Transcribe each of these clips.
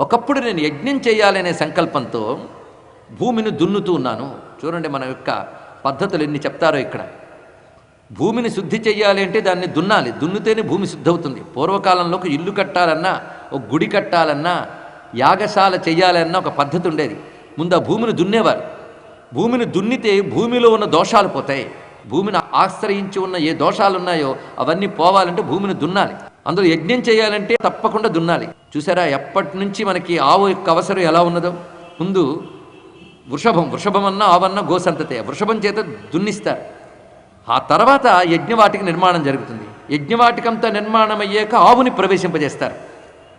ఒకప్పుడు నేను యజ్ఞం చేయాలనే సంకల్పంతో భూమిని దున్నుతూ ఉన్నాను. చూడండి మన యొక్క పద్ధతులు ఎన్ని చెప్తారో ఇక్కడ. భూమిని శుద్ధి చేయాలి అంటే దాన్ని దున్నాలి. దున్నితేనే భూమి శుద్ధవుతుంది. పూర్వకాలంలో ఒక ఇల్లు కట్టాలన్నా ఒక గుడి కట్టాలన్నా యాగశాల చెయ్యాలన్నా ఒక పద్ధతి ఉండేది. ముందు ఆ భూమిని దున్నేవారు. భూమిని దున్నితే భూమిలో ఉన్న దోషాలు పోతాయి. భూమిని ఆశ్రయించి ఉన్న ఏ దోషాలు ఉన్నాయో అవన్నీ పోవాలంటే భూమిని దున్నాలి. అందులో యజ్ఞం చేయాలంటే తప్పకుండా దున్నాలి. చూసారా ఎప్పటి నుంచి మనకి ఆవు యొక్క అవసరం ఎలా ఉన్నదో? ముందు వృషభం వృషభం అన్నా ఆవన్నా గోసంతతే. వృషభం చేత దున్నిస్తారు. ఆ తర్వాత యజ్ఞవాటిక నిర్మాణం జరుగుతుంది. యజ్ఞవాటికంతా నిర్మాణం అయ్యాక ఆవుని ప్రవేశింపజేస్తారు.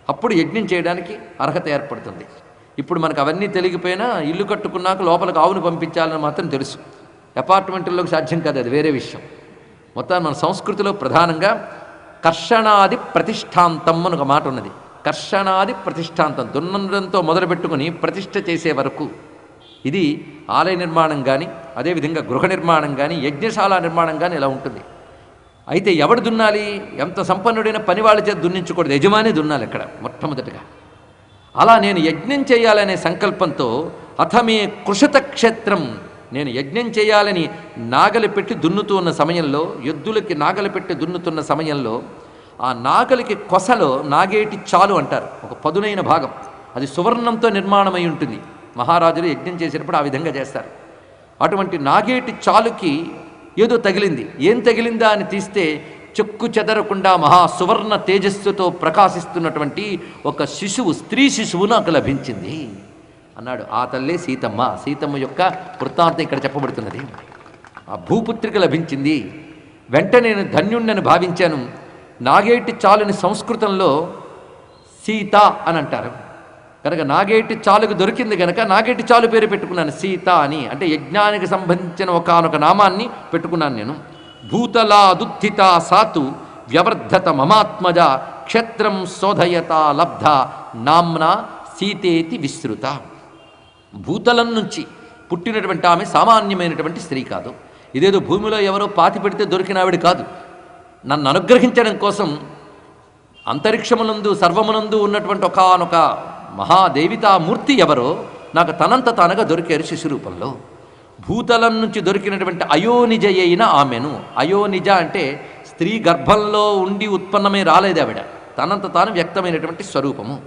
అప్పుడు యజ్ఞం చేయడానికి అర్హత ఏర్పడుతుంది. ఇప్పుడు మనకు అవన్నీ తెలిగిపోయినా ఇల్లు కట్టుకున్నాక లోపలికి ఆవును పంపించాలని మాత్రం తెలుసు. అపార్ట్మెంట్లోకి సాధ్యం కాదు అది వేరే విషయం. మొత్తం మన సంస్కృతిలో ప్రధానంగా కర్షణాది ప్రతిష్టాంతం అని ఒక మాట ఉన్నది. కర్షణాది ప్రతిష్టాంతం దున్నడంతో మొదలుపెట్టుకుని ప్రతిష్ట చేసే వరకు. ఇది ఆలయ నిర్మాణం కానీ అదేవిధంగా గృహ నిర్మాణం కానీ యజ్ఞశాల నిర్మాణం కానీ ఇలా ఉంటుంది. అయితే ఎవడు దున్నాలి? ఎంత సంపన్నుడైన పని వాళ్ళ చేత దున్నించకూడదు. యజమాని దున్నాలి ఇక్కడ మొట్టమొదటిగా. అలా నేను యజ్ఞం చేయాలనే సంకల్పంతో అథమే కృషత క్షేత్రం నేను యజ్ఞం చేయాలని నాగలి పెట్టి దున్నుతూ ఉన్న సమయంలో ఎద్దులకి నాగలి పెట్టి దున్నుతున్న సమయంలో ఆ నాగలికి కొసలో నాగేటి చాలు అంటారు. ఒక పదునైన భాగం. అది సువర్ణంతో నిర్మాణమై ఉంటుంది. మహారాజులు యజ్ఞం చేసినప్పుడు ఆ విధంగా చేస్తారు. అటువంటి నాగేటి చాలుకి ఏదో తగిలింది. ఏం తగిలిందా అని తీస్తే చెక్కు చెదరకుండా మహా సువర్ణ తేజస్సుతో ప్రకాశిస్తున్నటువంటి ఒక శిశువు స్త్రీ శిశువు నాకు లభించింది. అన్నాడు. ఆ తల్లే సీతమ్మ. సీతమ్మ యొక్క వృత్తాంతం ఇక్కడ చెప్పబడుతున్నది. ఆ భూపుత్రిక లభించింది. వెంట నేను ధన్యుణ్ణని భావించాను. నాగేటి చాలుని సంస్కృతంలో సీత అని అంటారు. కనుక నాగేటి చాలుకు దొరికింది కనుక నాగేటి చాలు పేరు పెట్టుకున్నాను. సీత అని. అంటే యజ్ఞానికి సంబంధించిన ఒకనొక నామాన్ని పెట్టుకున్నాను నేను. భూతలాదుత్థిత సాతు వ్యవర్ధత మమాత్మజ క్షేత్రం శోధయత లబ్ధ. నామ్నా సీతేతి విస్తృత. భూతలం నుంచి పుట్టినటువంటి ఆమె సామాన్యమైనటువంటి స్త్రీ కాదు. ఇదేదో భూమిలో ఎవరో పాతి పెడితే దొరికిన ఆవిడ కాదు. నన్ను అనుగ్రహించడం కోసం అంతరిక్షమునందు సర్వమునందు ఉన్నటువంటి ఒకనొక మహాదేవితామూర్తి ఎవరో నాకు తనంత తానుగా దొరికారు శిశురూపంలో భూతలం నుంచి దొరికినటువంటి అయోనిజ అయిన ఆమెను అయోనిజ అంటే స్త్రీ గర్భంలో ఉండి ఉత్పన్నమై రాలేదు ఆవిడ. తనంత తాను వ్యక్తమైనటువంటి స్వరూపము.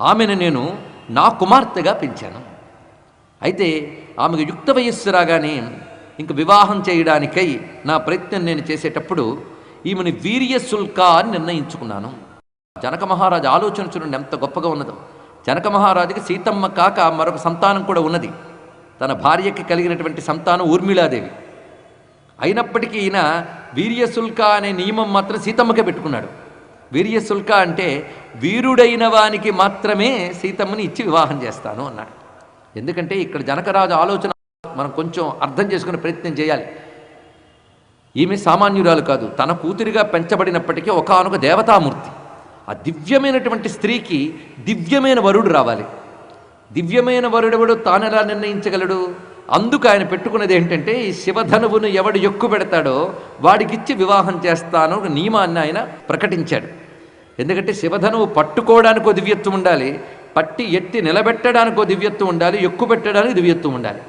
ఆమెను నేను నా కుమార్తెగా పెంచాను. అయితే ఆమెకు యుక్త వయస్సు రాగానే ఇంక వివాహం చేయడానికై నా ప్రయత్నం నేను చేసేటప్పుడు ఈమెను వీర్య శుల్క అని నిర్ణయించుకున్నాను. జనక మహారాజు ఆలోచన చూడండి ఎంత గొప్పగా ఉన్నదో. జనక మహారాజుకి సీతమ్మ కాక మరొక సంతానం కూడా ఉన్నది. తన భార్యకి కలిగినటువంటి సంతానం ఊర్మిళాదేవి. అయినప్పటికీ ఈయన వీర్యశుల్క అనే నియమం మాత్రం సీతమ్మకే పెట్టుకున్నాడు. వీర్యశుల్క అంటే వీరుడైన వానికి మాత్రమే సీతమ్మని ఇచ్చి వివాహం చేస్తాను అన్నాడు. ఎందుకంటే ఇక్కడ జనకరాజు ఆలోచన మనం కొంచెం అర్థం చేసుకునే ప్రయత్నం చేయాలి. ఈమె సామాన్యురాలు కాదు. తన కూతురిగా పెంచబడినప్పటికీ ఒకానొక దేవతామూర్తి. ఆ దివ్యమైనటువంటి స్త్రీకి దివ్యమైన వరుడు రావాలి. దివ్యమైన వరుడెవడు తానెలా నిర్ణయించగలడు? అందుకు ఆయన పెట్టుకున్నది ఏంటంటే ఈ శివధనువును ఎవడు ఎక్కువ పెడతాడో వాడికిచ్చి వివాహం చేస్తాను ఒక నియమాన్ని ఆయన ప్రకటించాడు. ఎందుకంటే శివధనువు పట్టుకోవడానికి ఒక దివ్యత్వం ఉండాలి. పట్టి ఎత్తి నిలబెట్టడానికి దివ్యత్వం ఉండాలి ఎక్కువ పెట్టడానికి దివ్యత్వం ఉండాలి.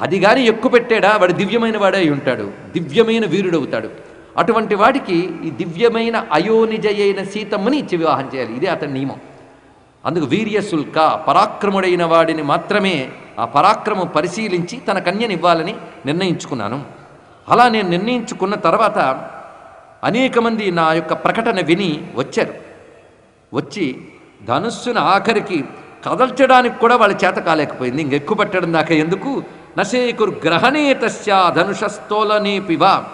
అది కానీ ఎక్కువ పెట్టాడా? వాడు దివ్యమైన వాడే అయి ఉంటాడు దివ్యమైన వీరుడవుతాడు అటువంటి వాడికి ఈ దివ్యమైన అయోనిజయైన సీతమ్మని ఇచ్చి వివాహం చేయాలి. ఇదే అతని నియమం. అందుకు వీర్యశుల్క పరాక్రముడైన వాడిని మాత్రమే ఆ పరాక్రమం పరిశీలించి తన కన్యని ఇవ్వాలని నిర్ణయించుకున్నాను. అలా నేను నిర్ణయించుకున్న తర్వాత అనేక మంది నా యొక్క ప్రకటన విని వచ్చారు. వచ్చి ధనుస్సును ఆఖరికి కదల్చడానికి కూడా వాళ్ళ చేత కాలేకపోయింది. ఇంకెక్కువ పెట్టడం దాకా ఎందుకు? నశేకురు గ్రహణేతస్య ధనుషస్తోలనేపివా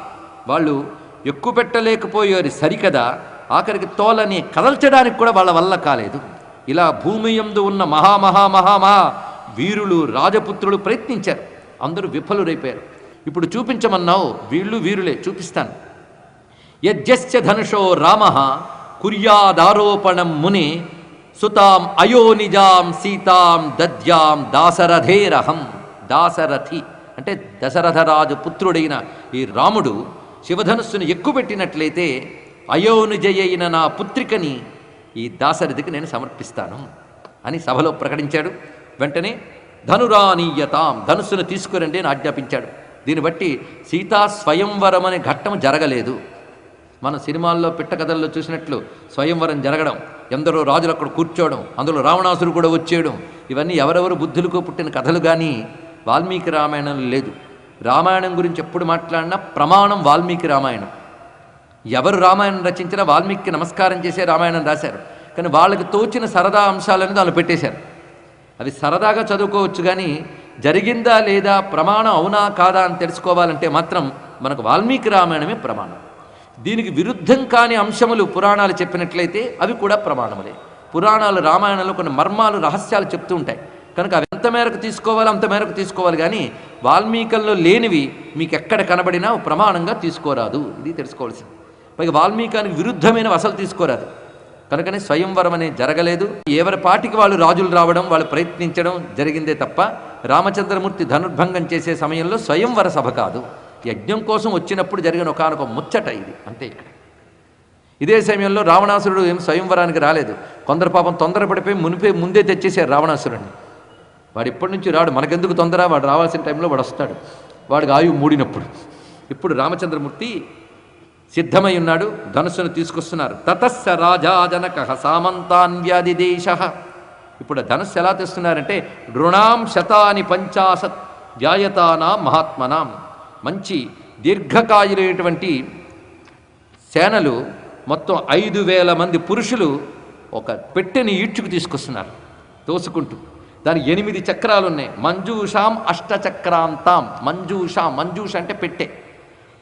వాళ్ళు ఎక్కువ పెట్టలేకపోయారు సరికదా? ఆఖరికి తోలని కదల్చడానికి కూడా వాళ్ళ వల్ల కాలేదు. ఇలా భూమి యందు ఉన్న మహామహా మహామహా వీరులు రాజపుత్రులు ప్రయత్నించారు. అందరూ విఫలురైపోయారు. ఇప్పుడు చూపించమన్నావు వీళ్ళు వీరులే చూపిస్తాను. యజ్జస్య ధనుషో రామ కుర్యాదారోపణం ముని సుతాం అయోనిజాం సీతాం దద్యాం దాసరథేరహం. దాసరథి అంటే దశరథరాజు పుత్రుడైన ఈ రాముడు శివధనుస్సును ఎక్కుపెట్టినట్లయితే అయోనిజయైన నా పుత్రికని ఈ దాసరథికి నేను సమర్పిస్తాను అని సభలో ప్రకటించాడు. వెంటనే ధనురానీయతాం ధనుస్సును తీసుకురండి అని ఆజ్ఞాపించాడు. దీన్ని బట్టి సీతా స్వయంవరం అనే ఘట్టం జరగలేదు. మన సినిమాల్లో పిట్ట కథల్లో చూసినట్లు స్వయంవరం జరగడం ఎందరో రాజులు అక్కడ కూర్చోవడం అందులో రావణాసురు కూడా వచ్చేయడం ఇవన్నీ ఎవరెవరు బుద్ధులకు పుట్టిన కథలు కానీ వాల్మీకి రామాయణం లేదు. రామాయణం గురించి ఎప్పుడు మాట్లాడినా ప్రమాణం వాల్మీకి రామాయణం. ఎవరు రామాయణం రచించినా వాల్మీకి నమస్కారం చేసే రామాయణం రాశారు. కానీ వాళ్ళకి తోచిన సరదా అంశాలను దానిలో పెట్టేశారు. అవి సరదాగా చదువుకోవచ్చు కానీ జరిగిందా లేదా ప్రమాణం అవునా కాదా అని తెలుసుకోవాలంటే మాత్రం మనకు వాల్మీకి రామాయణమే ప్రమాణం. దీనికి విరుద్ధం కాని అంశములు పురాణాలు చెప్పినట్లయితే అవి కూడా ప్రమాణములే. పురాణాలు రామాయణంలో కొన్ని మర్మాలు రహస్యాలు చెప్తూ ఉంటాయి. కనుక అవి ఎంత మేరకు తీసుకోవాలి అంత మేరకు తీసుకోవాలి కానీ వాల్మీకల్లో లేనివి మీకు ఎక్కడ కనబడినా ప్రమాణంగా తీసుకోరాదు. ఇది తెలుసుకోవాల్సింది. పైగా వాల్మీకానికి విరుద్ధమైన అసలు తీసుకోరాదు. కనుకనే స్వయంవరం అనేది జరగలేదు. ఎవరి పాటికి వాళ్ళు రాజులు రావడం వాళ్ళు ప్రయత్నించడం జరిగిందే తప్ప రామచంద్రమూర్తి ధనుర్భంగం చేసే సమయంలో స్వయంవర సభ కాదు. యజ్ఞం కోసం వచ్చినప్పుడు జరిగిన ఒకనొక ముచ్చట ఇది అంతే ఇక్కడ. ఇదే సమయంలో రావణాసురుడు ఏం స్వయంవరానికి రాలేదు. కొందరు పాపం తొందరపడిపోయి మునిపే ముందే తెచ్చేశారు రావణాసురుడిని వాడు ఇప్పటి నుంచి రాడు మనకెందుకు తొందర? వాడు రావాల్సిన టైంలో వాడు వస్తాడు. వాడికి ఆయువు మూడినప్పుడు. ఇప్పుడు రామచంద్రమూర్తి సిద్ధమై ఉన్నాడు ధనుసును తీసుకొస్తున్నారు. తతస్స రాజాజనక సామంతాన్వ్యాధి దేశ ఇప్పుడు ధనస్సు ధనుస్సు ఎలా తెస్తున్నారంటే రుణాం శతాని పంచాశత్ వ్యాయతానాం మహాత్మనాం. మంచి దీర్ఘకాయులైనటువంటి సేనలు మొత్తం ఐదు వేల మంది పురుషులు ఒక పెట్టెని ఈడ్చుకు తీసుకొస్తున్నారు తోసుకుంటూ. దాని ఎనిమిది చక్రాలు ఉన్నాయి. మంజూషాం అష్టచక్రాంతాం. మంజూషాం మంజూష అంటే పెట్టె.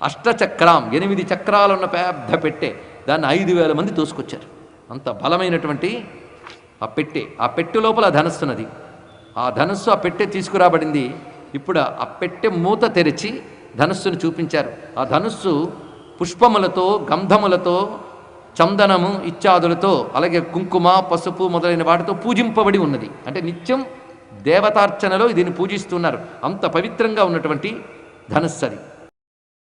అష్టచక్రాం ఎనిమిది చక్రాలున్న పెద్ద పెట్టె. దాన్ని ఐదు వేల మంది తోసుకొచ్చారు. అంత బలమైనటువంటి ఆ పెట్టె. ఆ పెట్టె లోపల ధనస్సున్నది ఆ ధనస్సు ఆ పెట్టె తీసుకురాబడింది. ఇప్పుడు ఆ పెట్టె మూత తెరిచి ధనుస్సును చూపించారు. ఆ ధనుస్సు పుష్పములతో గంధములతో చందనము ఇత్యాదులతో అలాగే కుంకుమ పసుపు మొదలైన వాటితో పూజింపబడి ఉన్నది. అంటే నిత్యం దేవతార్చనలో దీన్ని పూజిస్తున్నారు అంత పవిత్రంగా ఉన్నటువంటి ధనుస్సు అది